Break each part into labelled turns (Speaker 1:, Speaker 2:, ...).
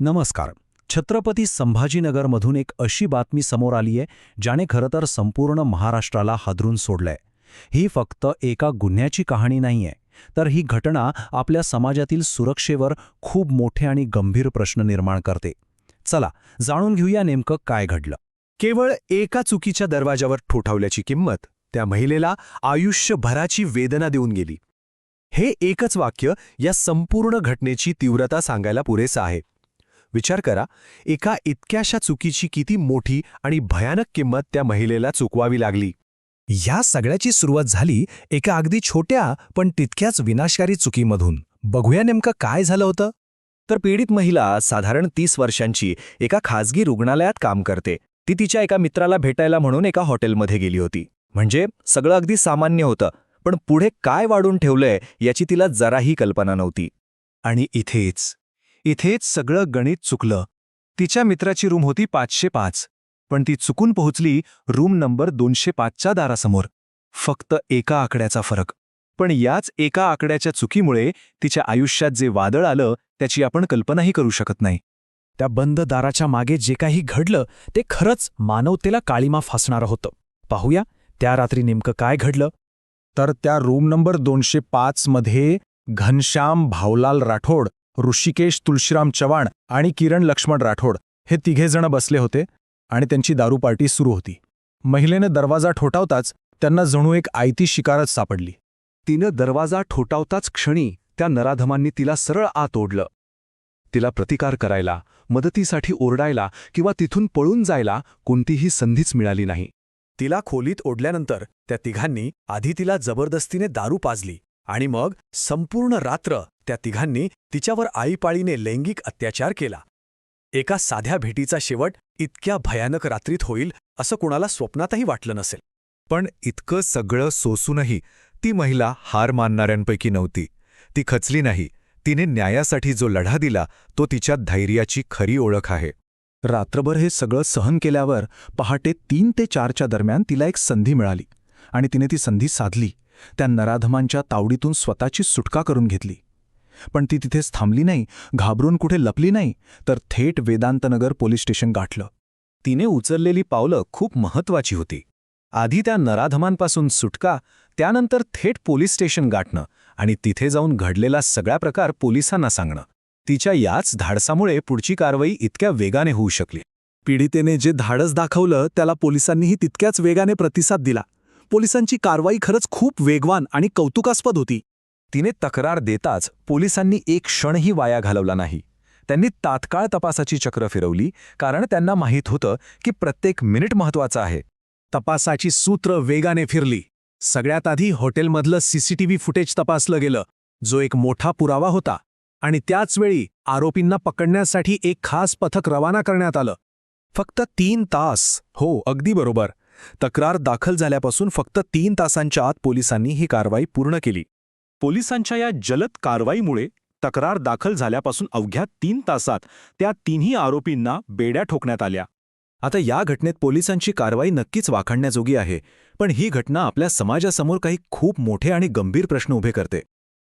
Speaker 1: नमस्कार. छत्रपती संभाजीनगरमधून एक अशी बातमी समोर आली आहे ज्याने खरं तर संपूर्ण महाराष्ट्राला हादरून सोडलंय. ही फक्त एका गुन्ह्याची कहाणी नाहीये तर ही घटना आपल्या समाजातील सुरक्षेवर खूप मोठे आणि गंभीर प्रश्न निर्माण करते. चला जाणून घेऊया नेमकं काय घडलं.
Speaker 2: केवळ एका चुकीच्या दरवाजावर ठोठावल्याची किंमत त्या महिलेला आयुष्यभराची वेदना देऊन गेली. हे एकच वाक्य या संपूर्ण घटनेची तीव्रता सांगायला पुरेसं आहे. विचार करा एका इतक्याशा चुकीची किती मोठी आणि भयानक किंमत त्या महिलेला चुकवावी लागली.
Speaker 3: या सगळ्याची सुरुवात झाली एका अगदी छोट्या पण तितक्याच विनाशकारी चुकीमधून. बघूया नेमकं काय झालं होतं?
Speaker 2: तर पीडित महिला साधारण तीस वर्षांची एका खासगी रुग्णालयात काम करते. ती तिच्या एका मित्राला भेटायला म्हणून एका हॉटेलमध्ये गेली होती. म्हणजे सगळं अगदी सामान्य होतं पण पुढे काय वाढून ठेवलंय याची तिला जराही कल्पना नव्हती. आणि इथेच इथेच सगळं गणित चुकलं. तिच्या मित्राची रूम होती पाचशे पाच. पण ती चुकून पोहोचली रूम नंबर दोनशे पाचच्या दारासमोर. फक्त एका आकड्याचा फरक. पण याच एका आकड्याच्या चुकीमुळे तिच्या आयुष्यात जे वादळ आलं त्याची आपण कल्पनाही करू शकत नाही.
Speaker 3: त्या बंद दाराच्या मागे जे काही घडलं ते खरंच मानवतेला काळीमा फासणारं होतं. पाहूया त्या रात्री नेमकं काय घडलं? तर त्या रूम नंबर दोनशे पाचमध्ये घनश्याम भावलाल राठोड ऋषिकेश तुळशीराम चव्हाण आणि किरण लक्ष्मण राठोड हे तिघेजण बसले होते आणि त्यांची दारू पार्टी सुरू होती. महिलेनं दरवाजा ठोठावताच त्यांना जणू एक आयती शिकारच सापडली.
Speaker 2: तिनं दरवाजा ठोठावताच क्षणी त्या नराधमांनी तिला सरळ आत ओढलं. तिला प्रतिकार करायला मदतीसाठी ओरडायला किंवा तिथून पळून जायला कोणतीही संधीच मिळाली नाही. तिला खोलीत ओढल्यानंतर त्या तिघांनी आधी तिला जबरदस्तीने दारू पाजली आणि मग संपूर्ण रात्र त्या तिघांनी तिच्यावर आईपाळीने लैंगिक अत्याचार केला. एका साध्या भेटीचा शेवट इतक्या भयानक रात्रीत होईल असं कोणाला स्वप्नातही वाटलं नसेल. पण इतकं सगळं सोसूनही ती महिला हार मानणाऱ्यांपैकी नव्हती. ती खचली नाही. तिने न्यायासाठी जो लढा दिला तो तिच्या धैर्याची खरी ओळख आहे.
Speaker 3: रात्रभर हे सगळं सहन केल्यावर पहाटे तीन ते चारच्या दरम्यान तिला एक संधी मिळाली आणि तिने ती संधी साधली. त्या नराधमांच्या तावडीतून स्वतःची सुटका करून घेतली. पण ती तिथेच थांबली नाही घाबरून कुठे लपली नाही तर थेट वेदांतनगर पोलीस स्टेशन गाठलं.
Speaker 2: तिने उचललेली पावलं खूप महत्वाची होती. आधी त्या नराधमांपासून सुटका त्यानंतर थेट पोलीस स्टेशन गाठणं आणि तिथे जाऊन घडलेला सगळा प्रकार पोलिसांना सांगणं. तिच्या याच धाडसामुळे पुढची कारवाई इतक्या वेगाने होऊ शकली.
Speaker 3: पीडितेने जे धाडस दाखवलं त्याला पोलिसांनीही तितक्याच वेगाने प्रतिसाद दिला. पोलिसांची कारवाई खरंच खूप वेगवान आणि कौतुकास्पद होती.
Speaker 2: तिने तक्रार देताच पोलिसांनी एक क्षणही वाया घालवला नाही. त्यांनी तात्काळ तपासाची चक्र फिरवली कारण त्यांना माहीत होतं की प्रत्येक मिनिट महत्वाचं आहे.
Speaker 3: तपासाची सूत्र वेगाने फिरली. सगळ्यात आधी हॉटेलमधलं सीसीटीव्ही फुटेज तपासलं गेलं जो एक मोठा पुरावा होता. आणि त्याचवेळी आरोपींना पकडण्यासाठी एक खास पथक रवाना करण्यात आलं.
Speaker 2: फक्त तीन तास. हो अगदी बरोबर. तक्रार दाखल झाल्यापासून फक्त तीन तासांच्या आत पोलिसांनी ही कारवाई पूर्ण केली. पोलिसांच्या या जलद कारवाईमुळे तक्रार दाखल झाल्यापासून अवघ्या तीन तासात त्या तिन्ही आरोपींना बेड्या ठोकण्यात आल्या. आता या घटनेत पोलिसांची कारवाई नक्कीच वाखाणण्याजोगी आहे पण ही घटना आपल्या समाजासमोर काही खूप मोठे आणि गंभीर प्रश्न उभे करते.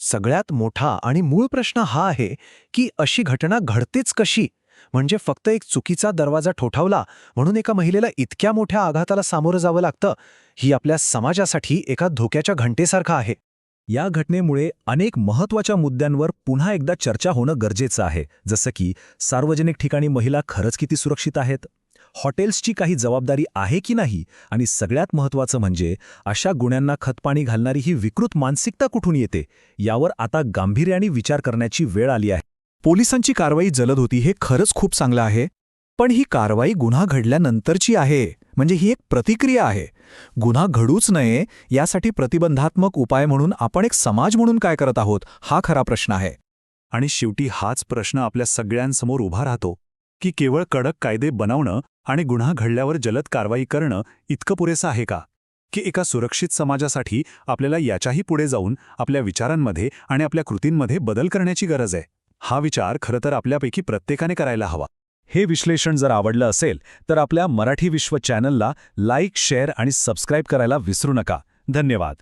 Speaker 3: सगळ्यात मोठा आणि मूळ प्रश्न हा आहे की अशी घटना घडतेच कशी? म्हणजे फक्त एक चुकीचा दरवाजा ठोठावला म्हणून एका महिलेला इतक्या मोठ्या आघाताला सामोरं जावं लागतं ही आपल्या समाजासाठी एका धोक्याच्या घंटेसारखं आहे. या घटनेमुळे अनेक महत्त्वाच्या मुद्द्यांवर पुन्हा एकदा चर्चा होणं गरजेचं आहे जसं की सार्वजनिक ठिकाणी महिला खरंच किती सुरक्षित आहेत? हॉटेल्सची काही जबाबदारी आहे की नाही? आणि सगळ्यात महत्त्वाचं म्हणजे अशा गुन्ह्यांना खतपाणी घालणारी ही विकृत मानसिकता कुठून येते? यावर आता गांभीर्याने विचार करण्याची वेळ आली आहे.
Speaker 2: पोलिसांची कारवाई जलद होती हे खरंच खूप चांगलं आहे? पण ही कारवाई गुन्हा घडल्यानंतरची आहे म्हणजे ही एक प्रतिक्रिया आहे. गुन्हा घडूच नये यासाठी प्रतिबंधात्मक उपाय म्हणून आपण एक समाज म्हणून काय करत आहोत हा खरा प्रश्न आहे. आणि शेवटी हाच प्रश्न आपल्या सगळ्यांसमोर उभा राहतो की केवळ कडक कायदे बनवणं आणि गुन्हा घडल्यावर जलद कारवाई करणं इतकं पुरेसं आहे का? की एका सुरक्षित समाजासाठी आपल्याला याच्याही पुढे जाऊन आपल्या विचारांमध्ये आणि आपल्या कृतींमध्ये बदल करण्याची गरज आहे? हा विचार खरं तर आपल्यापैकी प्रत्येकाने करायला हवा. हे विश्लेषण जर आवडलं असेल तर आपल्या मराठी विश्व चॅनलला लाईक शेअर आणि सबस्क्राईब करायला विसरू नका. धन्यवाद.